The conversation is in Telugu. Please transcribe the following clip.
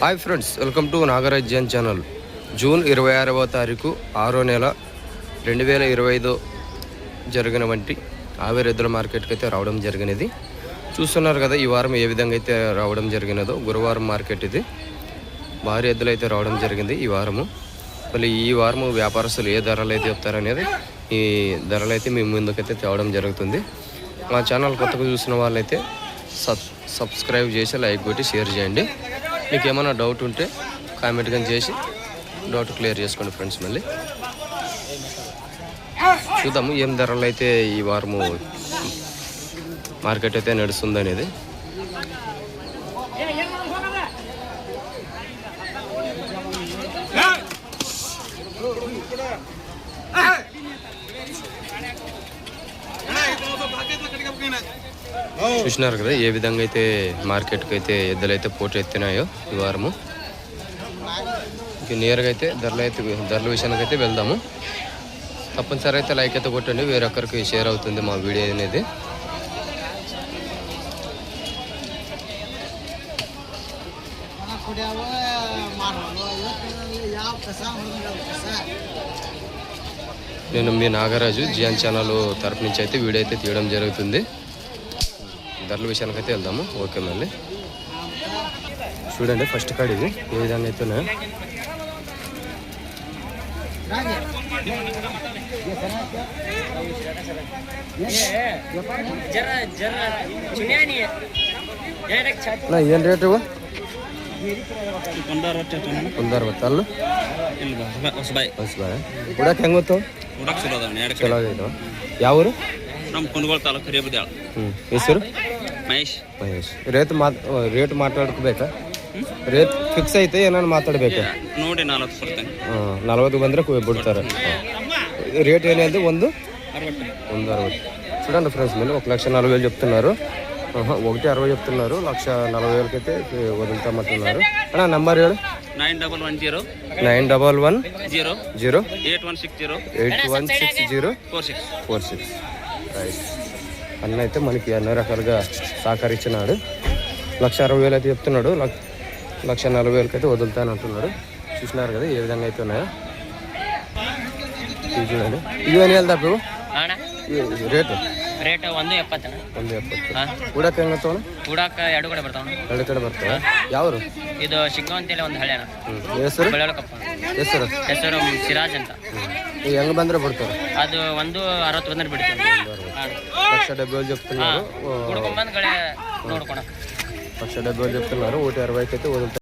Hi friends welcome to Nagarajyan channel. June ఇరవై ఆరవ తారీఖు ఆరో నెల రెండు వేల ఇరవై ఐదు జరిగిన వంటి ఆవేరెద్దుల మార్కెట్కి అయితే రావడం జరిగినది. చూస్తున్నారు కదా ఈ వారం ఏ విధంగా అయితే రావడం జరిగినదో గురువారం మార్కెట్ ఇది. భారీ ఎద్దులు అయితే రావడం జరిగింది ఈ వారము. మళ్ళీ ఈ వారము వ్యాపారస్తులు ఏ ధరలు అయితే చెప్తారనేది ఈ ధరలు అయితే మీ ముందుకైతే తేవడం జరుగుతుంది. మా ఛానల్ కొత్తగా చూసిన వాళ్ళైతే సబ్ సబ్స్క్రైబ్ చేసి లైక్ కొట్టి షేర్ చేయండి. మీకు ఏమైనా డౌట్ ఉంటే కామెంట్ కానీ చేసి డౌట్ క్లియర్ చేసుకోండి ఫ్రెండ్స్ మళ్ళీ. చూద్దాము ఏం ధరలు అయితే ఈ వారము మార్కెట్ అయితే నడుస్తుంది అనేది చూసినారు కదా ఏ విధంగా అయితే మార్కెట్కి అయితే ఎద్దులు అయితే పోటీ ఎత్తినాయో ఈ వారము. నియర్గా అయితే ధరలు అయితే ధరల విషయానికి అయితే వెళ్దాము. తప్పనిసరి అయితే లైక్ అయితే కొట్టండి వేరొకరికి షేర్ అవుతుంది మా వీడియో అనేది. నేను మీ నాగరాజు జియాన్ ఛానల్ తరపు నుంచి అయితే వీడియో అయితే తీయడం జరుగుతుంది. ధరల విషయానికైతే వెళ్దాము ఓకే మళ్ళీ చూడండి ఫస్ట్ కాడ ఇది ఏ విధంగా అయితేనే ಏನು ರೇಟ್ ಇವು ಅಲ್ಲ ಹೆಂಗೆ ಚಲೋ ಯಾವ ಊರು ನಮ್ಮ ಕುಂದಗೋಳ ತಾಲೂಕು ಹಿರಿಯಬುದ್ಯಾಳ ಹ್ಞೂ ಹೆಸರು ಮಹೇಶ್ ಮಹೇಶ್ ರೇಟ್ ಮಾತ್ ರೇಟ್ ಮಾತಾಡ್ಕೋಬೇಕಾ ರೇಟ್ ಫಿಕ್ಸ್ ಐತೆ ಏನಾರು ಮಾತಾಡ್ಬೇಕಾ ನೋಡಿ ನಾಲ್ಕು ಕೊಡ್ತೇನೆ ಹಾಂ ನಲ್ವತ್ತು ಬಂದರೆ ಬಿಡ್ತಾರೆ రేట్ ఏంటంటే ಒಂದು ಅರವತ್ತು ಒಂದು అరవై చూడండి ఫ్రెండ్స్ మీరు ఒక లక్ష నలభై వేలు చెప్తున్నారు ఆహా, ఒకటి అరవై చెప్తున్నారు లక్ష నలభై వేలకైతే వదులుతామంటున్నారు అన్న నంబర్ ఏడు nine double one zero nine double one zero zero eight one six zero eight one six zero four six four six right అన్న అయితే మనకి అన్ని రకాలుగా సహకరించినాడు లక్ష అరవై వేలు అయితే చెప్తున్నాడు లక్ష లక్ష నలభై వేలకి అయితే వదులుతాను అంటున్నాడు చూసినారు కదా ఏ విధంగా అయితే ఉన్నాయో ఇవి చూడండి ఇవి ఎన్ని వెళ్తా ఇవి ಅಣ್ಣ ఇవి రేటు ರೇಟ್ ಒಂದು ಎಪ್ಪತ್ತಣ್ಣ ಒಂದು ಎಪ್ಪತ್ತು ಹಾಂ ಕೂಡಕ್ಕೆ ಹೆಂಗೆ ತಗೋಣ ಕೂಡಾಕ ಎರಡು ಕಡೆ ಬರ್ತಾವಣ್ಣ ಎರಡು ಕಡೆ ಬರ್ತವೆ ಯಾವರು ಇದು ಶಿಗ್ಗು ಅಂತೇಳಿ ಒಂದು ಹಳ್ಳಿ ಅಣ್ಣ ಹ್ಞೂ ಹೆಸರು ಬೆಳವಲಕಪ್ಪ ಹೆಸರು ಹೆಸರು ಸಿರಾಜ್ ಅಂತ ಈಗ ಹೆಂಗೆ ಬಂದರೆ ಬರ್ತಾರೆ ಅದು ಒಂದು ಅರವತ್ತು ಬಂದ್ರೆ ಬಿಡ್ತೀವಿ ಹಾಂ లక్ష డెబ్బై వేలు చెప్తున్నారు ಹುಡ್ಕೊಂಬಂದು ಕಡೆ ನೋಡ್ಕೊಣ లక్ష డెబ్బై వేలు చెప్తున్నారు ఒకటి అరవైకి అయితే వదులుతారు